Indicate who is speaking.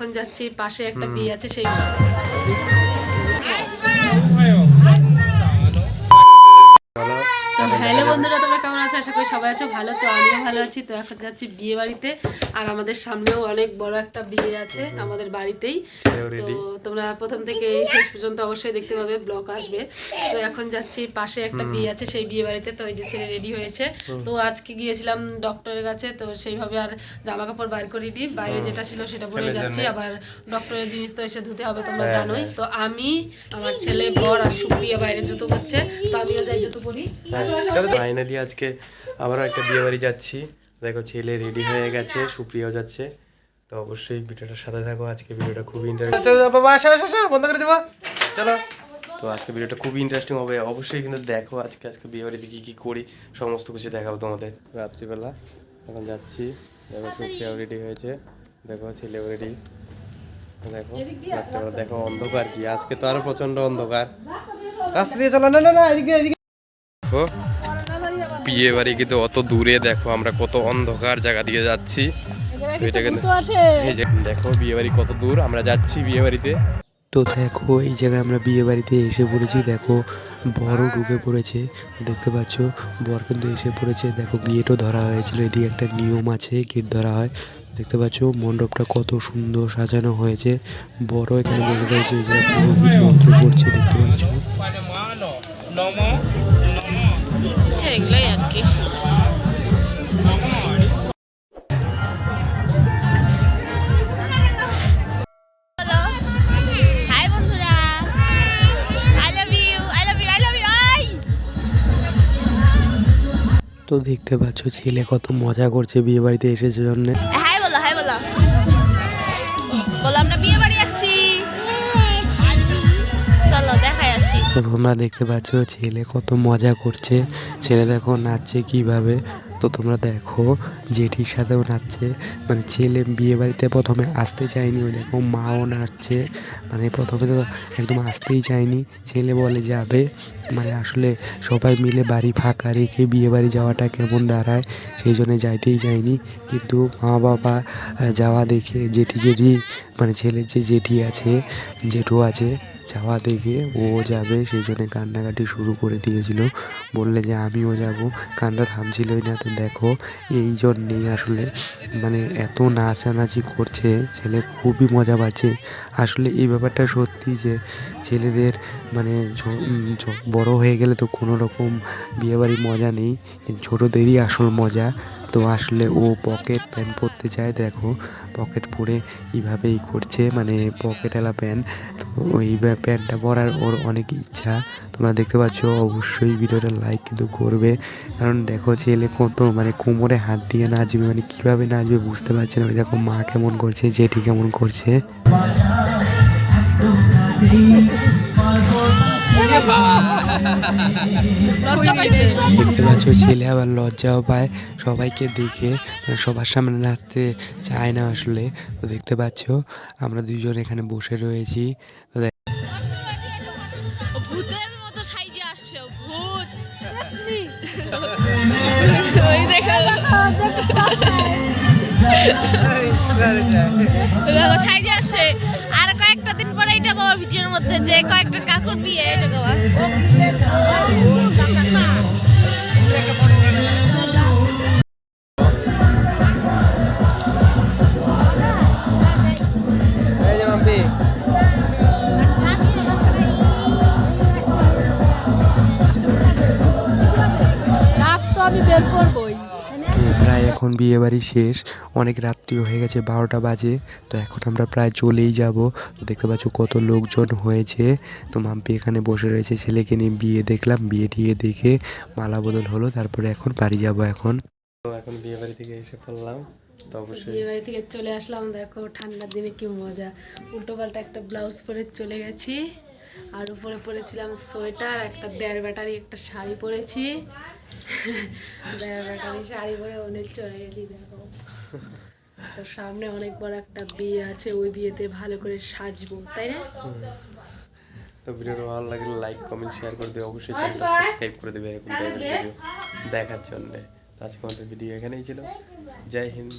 Speaker 1: এখন যাচ্ছি পাশে একটা বিয়ে আছে সেই হ্যালো বন্ধুরা তোমরা কেমন আছো? আশা করি সবাই আছো ভালো তো আমিও ভালো আছি। তো এখন যাচ্ছি বিয়ে বাড়িতে আর আমাদের সামনেও অনেক বড় একটা বিয়ে আছে আমাদের বাড়িতেই। তো তোমরা প্রথম থেকে শেষ পর্যন্ত অবশ্যই দেখতে পাবে ব্লগ আসবে। তো এখন যাচ্ছি পাশে একটা বিয়ে আছে সেই বিয়ে বাড়িতে। তো ওই যে ছেলে রেডি হয়েছে। তো আজকে গিয়েছিলাম ডক্টরের কাছে তো সেইভাবে আর জামা কাপড় বাইর করিনি। বাইরে যেটা ছিল সেটা পরে যাচ্ছি আবার ডক্টরের জিনিস তো এসে ধুতে হবে তোমরা জানোই। তো আমি আমার ছেলে বর আর সুপ্রিয়া বাইরে জুতো করছে তো আমিও যাই জুতো পরি। আসো।
Speaker 2: ফাইনালি আজকে আবারও একটা বিয়ে বাড়ি যাচ্ছি। দেখো ছেলে রেডি হয়ে গেছে সুপ্রিয়াও যাচ্ছে। তো অবশ্যই ভিডিওটার সাথে থাকো আজকে ভিডিওটা খুবই ইন্টারেস্টিং বাবা আসো আসো আসো বন্ধ করে দেবো। চলো। তো আজকে ভিডিওটা খুবই ইন্টারেস্টিং হবে। অবশ্যই কিন্তু দেখো আজকে আজকে বিয়ে বাড়িতে কী কী করি সমস্ত কিছু দেখাবো তোমাদের। রাত্রিবেলা এখন যাচ্ছি। দেখো সুপ্রিয়াও রেডি হয়েছে। দেখো ছেলেও রেডি দেখো দেখো অন্ধকার কি আজকে তো আরও প্রচণ্ড অন্ধকার। রাস্তা দিয়ে চলো। না না না এদিকে এদিকে দেখো। বিয়ে বাড়ি কিন্তু অত দূরে দেখো আমরা কত অন্ধকার জায়গা দিয়ে যাচ্ছি। এটা কিন্তু এই যে দেখো বিয়ে বাড়ি কত দূর আমরা যাচ্ছি বিয়ে বাড়িতে।
Speaker 3: তো দেখো এই জায়গায় আমরা বিয়ে বাড়িতে এসে পড়েছি দেখো বড় ঢুকে পড়েছে দেখতে পাচ্ছ? বর কিন্তু এসে পড়েছে দেখো গেটও ধরা হয়েছিল এদিকে একটা নিয়ম আছে গেট ধরা হয়। দেখতে পাচ্ছ মণ্ডপটা কত সুন্দর সাজানো হয়েছে বড় এখানে বসে রয়েছে এই জায়গায় করছে দেখতে পাচ্ছ? তো দেখতে পাচ্ছ ছেলে কত মজা করছে বিয়ে বাড়িতে এসেছে জন্য।
Speaker 4: হাই বলো হাই বলো। বলো আমরা বিয়ে বাড়ি আসছি। চলো দেখাই আসি।
Speaker 3: তো তোমরা দেখতে পাচ্ছ ছেলে কত মজা করছে। ছেলে দেখো নাচছে কীভাবে। তো তোমরা দেখো, জেঠির সাথেও নাচছে। মানে ছেলে বিয়ে বাড়িতে প্রথমে আসতে চায়নি ওই দেখো মাও নাচছে। মানে প্রথমে তো একদম আসতেই চায়নি। ছেলে বলে যাবে। মানে আসলে সবাই মিলে বাড়ি ফাঁকা রেখে বিয়ে বাড়ি যাওয়াটা কেমন দাঁড়ায়, সেই জন্য যাইতেই চায়নি। কিন্তু মা বাবা যাওয়া দেখে জেঠি জেঠি মানে ছেলের যে জেঠি আছে জেঠু আছে যাওয়া দেখে ও যাবে, সেই জন্য কান্নাকাটি শুরু করে দিয়েছিল। বললে যে, আমিও যাব। কান্না থামছিলই না। তো দেখো, এই জন্যেই আসলে মানে এত নাচানাচি করছে, ছেলে খুবই মজা পাচ্ছে। আসলে এই ব্যাপারটা সত্যি যে, ছেলেদের মানে বড় হয়ে গেলে তো কোনো রকম বিয়েবাড়ির মজা নেই। ছোটোদেরই আসল মজা। তো আসলে ও পকেট প্যান্ট পরতে চায় দেখো পকেট পরে কীভাবেই করছে মানে পকেটওয়ালা প্যান্ট তো ওই প্যান্টটা পরার ওর অনেক ইচ্ছা। তোমরা দেখতে পাচ্ছ অবশ্যই ভিডিওটা লাইক কিন্তু করবে। কারণ দেখো ছেলে কত মানে কোমরে হাত দিয়ে নাচবে মানে কীভাবে নাচবে বুঝতে পারছে না। দেখো মা কেমন করছে, জেঠি কেমন করছে। দেখতে পাচ্ছ ছেলে আবার লজ্জাও পায়। সবাইকে দেখে মানে সবার সামনে নাচতে চায় না আসলে। তো দেখতে পাচ্ছ আমরা দুইজন এখানে বসে রয়েছি। তো দেখ-
Speaker 4: ও ভূতের মতো সাইজে আসছে ভূত। ওই দেখো। দেখো সাইজে আসছে। ভিডিওর মধ্যে যে কয়েকটা কাকুর বিয়ে এটা
Speaker 3: প্রায় এখন বিয়ে বাড়ি শেষ, অনেক রাত্রিও হয়ে গেছে, বারোটা বাজে, তো এখন আমরা প্রায় চলেই যাব। তো দেখতে পাচ্ছ কত লোকজন হয়েছে। তো মাম্পি এখানে বসে রয়েছে, ছেলেকে নিয়ে বিয়ে দেখলাম, বিয়ে টিয়ে দেখে মালা বদল হলো, তারপরে এখন বাড়ি যাব এখন।
Speaker 2: তো এখন বিয়ে বাড়ি থেকে এসে পড়লাম, তো অবশ্যই
Speaker 1: থেকে চলে আসলাম, দেখো ঠান্ডার দিনে কি মজা। উল্টো পাল্টা একটা ব্লাউজ পরে চলে গেছি, আর উপরে পরেছিলাম সোয়েটার, একটা দেড় ব্যাটারি, একটা শাড়ি পরেছি। ব্যাটারি শাড়ি পরে অনেক চলে গেছি দেখো। তো সামনে অনেক বড় একটা বিয়ে আছে ওই বিয়েতে ভালো করে সাজবো তাই না?
Speaker 2: তো ভিডিওটা ভালো লাগলে লাইক কমেন্ট শেয়ার করে দেবে অবশ্যই চ্যানেলটা সাবস্ক্রাইব করে দেবে এরকম টাইপের ভিডিও দেখার জন্য। আজকে আমাদের ভিডিও এখানেই ছিল। জয় হিন্দ।